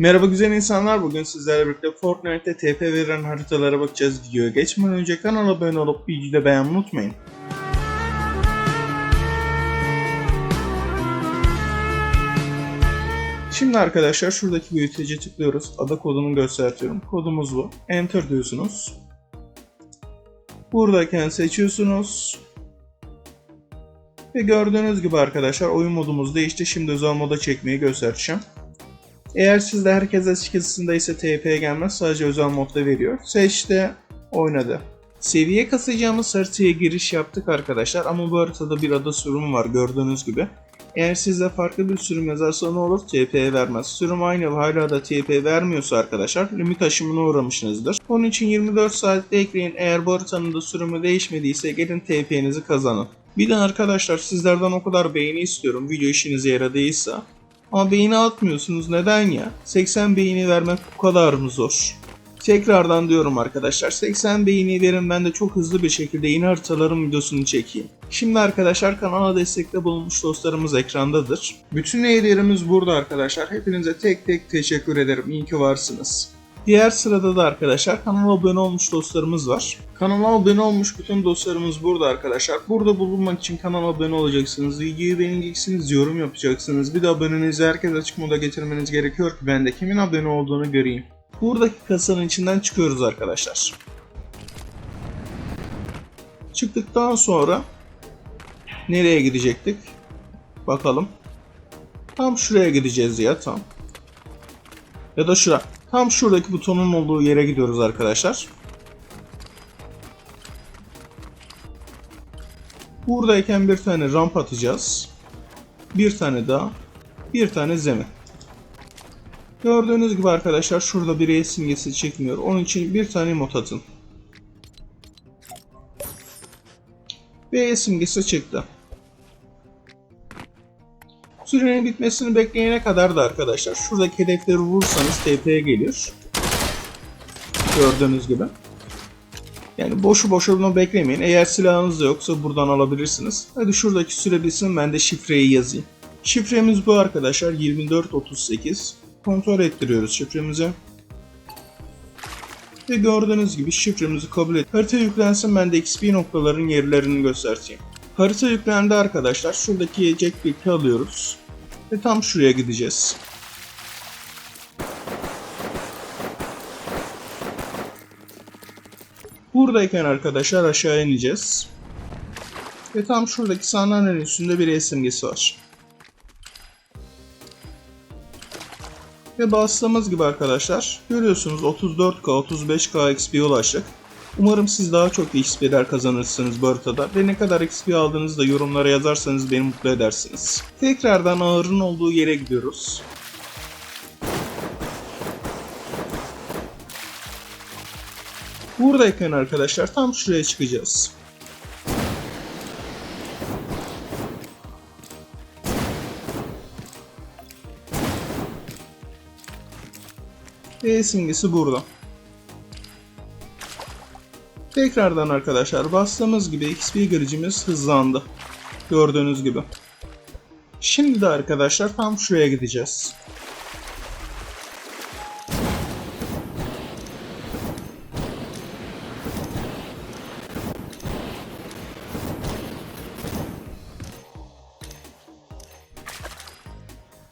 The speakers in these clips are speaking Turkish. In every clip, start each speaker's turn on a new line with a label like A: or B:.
A: Merhaba güzel insanlar. Bugün sizlerle birlikte Fortnite'te TP veren haritalara bakacağız. Videoya geçmeden önce kanala abone olup videoyu da beğenmeyi unutmayın. Şimdi arkadaşlar şuradaki büyütece tıklıyoruz. Ada kodunu gösteriyorum. Kodumuz bu. Enter diyorsunuz. Buradayken seçiyorsunuz. Ve gördüğünüz gibi arkadaşlar oyun modumuz değişti. Şimdi özel moda çekmeyi göstereceğim. Eğer sizde herkes açıkçasında ise TP'ye gelmez sadece özel modda veriyor. Seçti, oynadı. Seviye kasacağımız haritaya giriş yaptık arkadaşlar ama bu haritada bir ada sürümü var gördüğünüz gibi. Eğer sizde farklı bir sürüm yazarsa ne olur? TP'ye vermez. Sürüm aynı hala da TP vermiyorsa arkadaşlar limit aşımına uğramışsınızdır. Onun için 24 saatte ekleyin. Eğer bu haritanın da sürümü değişmediyse gelin TP'nizi kazanın. Bir de arkadaşlar sizlerden o kadar beğeni istiyorum video işinize yaradıysa. Ama beğeni atmıyorsunuz neden ya? 80 beğeni vermek bu kadar mı zor? Tekrardan diyorum arkadaşlar 80 beğeni verin ben de çok hızlı bir şekilde yeni haritaların videosunu çekeyim. Şimdi arkadaşlar kanala destekte bulunmuş dostlarımız ekrandadır. Bütün üyelerimiz burada arkadaşlar. Hepinize tek tek teşekkür ederim. İyi ki varsınız. Diğer sırada da arkadaşlar kanala abone olmuş dostlarımız var. Kanala abone olmuş bütün dostlarımız burada arkadaşlar. Burada bulunmak için kanala abone olacaksınız. Videoyu beğeneceksiniz, yorum yapacaksınız. Bir de abonenizi herkes açık moda getirmeniz gerekiyor ki ben de kimin abone olduğunu göreyim. Buradaki kasanın içinden çıkıyoruz arkadaşlar. Çıktıktan sonra nereye gidecektik? Bakalım. Tam şuraya gideceğiz ya tam. Ya da şura. Tam şuradaki butonun olduğu yere gidiyoruz arkadaşlar. Buradayken bir tane ramp atacağız. Bir tane daha. Bir tane zemin. Gördüğünüz gibi arkadaşlar şurada bir el simgesi çıkmıyor. Onun için bir tane mod atın. Ve el simgesi çıktı. Sürenin bitmesini bekleyene kadar da arkadaşlar şuradaki hedefleri vurursanız TP'ye geliyor. Gördüğünüz gibi. Yani boşu boşuna beklemeyin. Eğer silahınız da yoksa buradan alabilirsiniz. Hadi şuradaki süre bitsin ben de şifreyi yazayım. Şifremiz bu arkadaşlar 2438. Kontrol ettiriyoruz şifremizi. Ve gördüğünüz gibi şifremizi kabul et. Harita yüklensin ben de XP noktaların yerlerini göstereyim. Harita yüklendi arkadaşlar. Şuradaki jackpick'i alıyoruz. Ve tam şuraya gideceğiz. Buradayken arkadaşlar aşağı ineceğiz. Ve tam şuradaki sandalyenin üstünde bir el var. Ve bastığımız gibi arkadaşlar görüyorsunuz 34k 35k XP ulaştık. Umarım siz daha çok XP'ler kazanırsınız bu haritada ve ne kadar XP aldığınızı da yorumlara yazarsanız beni mutlu edersiniz. Tekrardan ağırın olduğu yere gidiyoruz. Buradayken arkadaşlar tam şuraya çıkacağız. E simgesi burada. Tekrardan arkadaşlar bastığımız gibi XP giricimiz hızlandı. Gördüğünüz gibi. Şimdi de arkadaşlar tam şuraya gideceğiz.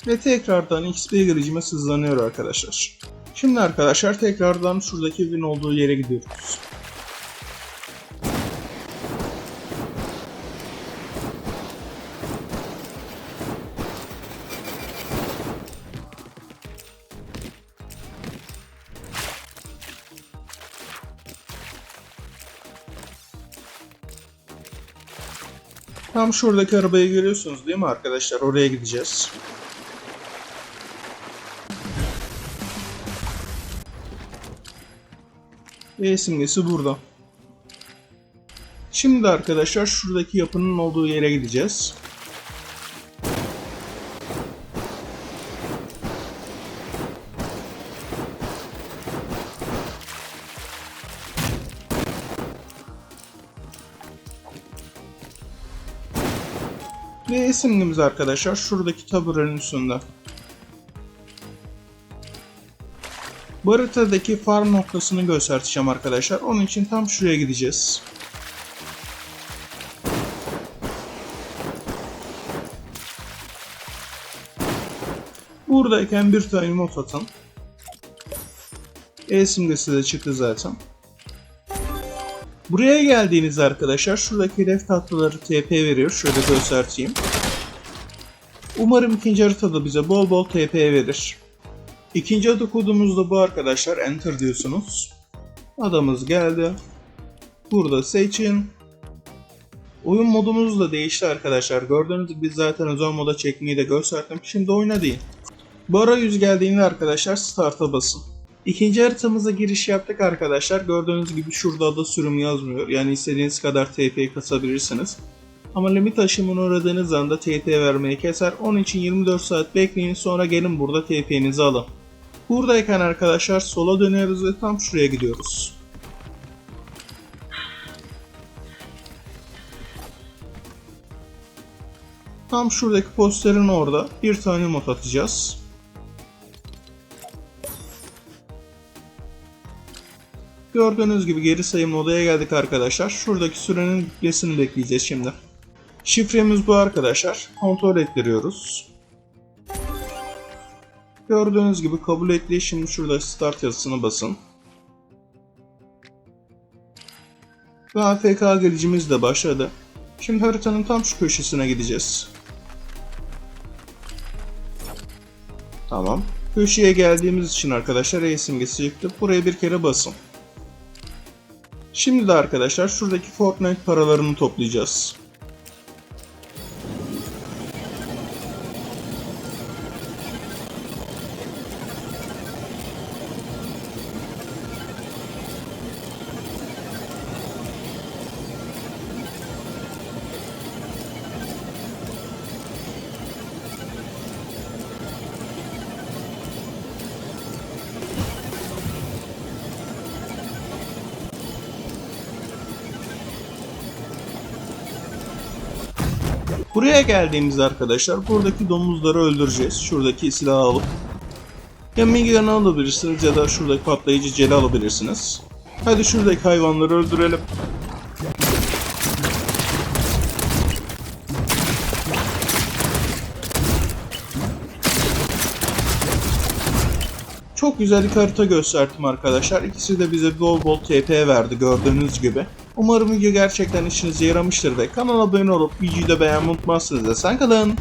A: Ve tekrardan XP giricimiz hızlanıyor arkadaşlar. Şimdi arkadaşlar tekrardan şuradaki win olduğu yere gidiyoruz. Tam şuradaki arabayı görüyorsunuz değil mi arkadaşlar? Oraya gideceğiz. E simgesi burada. Şimdi arkadaşlar şuradaki yapının olduğu yere gideceğiz. Ve simgemiz arkadaşlar şuradaki taburenin üstünde. Bu haritadaki farm noktasını göstereceğim arkadaşlar. Onun için tam şuraya gideceğiz. Buradayken bir tane not atın. E simgesi de çıktı zaten. Buraya geldiğinizde arkadaşlar şuradaki hedef tahtaları TP veriyor. Şöyle göstereyim. Umarım ikinci haritada bize bol bol TP verir. İkinci adı kodumuz da bu arkadaşlar. Enter diyorsunuz. Adamız geldi. Burada seçin. Oyun modumuz da değişti arkadaşlar. Gördüğünüz gibi zaten özel moda çekmeyi de gösterdim. Şimdi oyna deyin. Bu arayüz geldiğinde arkadaşlar Start'a basın. İkinci haritamıza giriş yaptık arkadaşlar. Gördüğünüz gibi şurada da sürüm yazmıyor. Yani istediğiniz kadar TP kasabilirsiniz. Ama limit aşımına uğradığınız anda TP vermeyi keser. Onun için 24 saat bekleyin sonra gelin burada TP'nizi alın. Buradayken arkadaşlar sola dönüyoruz ve tam şuraya gidiyoruz. Tam şuradaki posterin orada bir tane mod atacağız. Gördüğünüz gibi geri sayım odaya geldik arkadaşlar. Şuradaki sürenin bitmesini bekleyeceğiz şimdi. Şifremiz bu arkadaşlar. Kontrol ettiriyoruz. Gördüğünüz gibi kabul etti. Şimdi şurada start yazısına basın. Ve AFK gelişimiz de başladı. Şimdi haritanın tam şu köşesine gideceğiz. Tamam. Köşeye geldiğimiz için arkadaşlar E simgesi çıktı. Buraya bir kere basın. Şimdi de arkadaşlar şuradaki Fortnite paralarını toplayacağız. Buraya geldiğimizde arkadaşlar buradaki domuzları öldüreceğiz. Şuradaki silahı alıp. Ya minigun'ı alabilirsiniz ya da şuradaki patlayıcı celi alabilirsiniz. Hadi şuradaki hayvanları öldürelim. Çok güzel bir harita gösterdim arkadaşlar. İkisi de bize bol bol TP verdi gördüğünüz gibi. Umarım video gerçekten işinize yaramıştır ve kanala abone olup videoyu da beğenmeyi unutmazsınız. Sen kalın.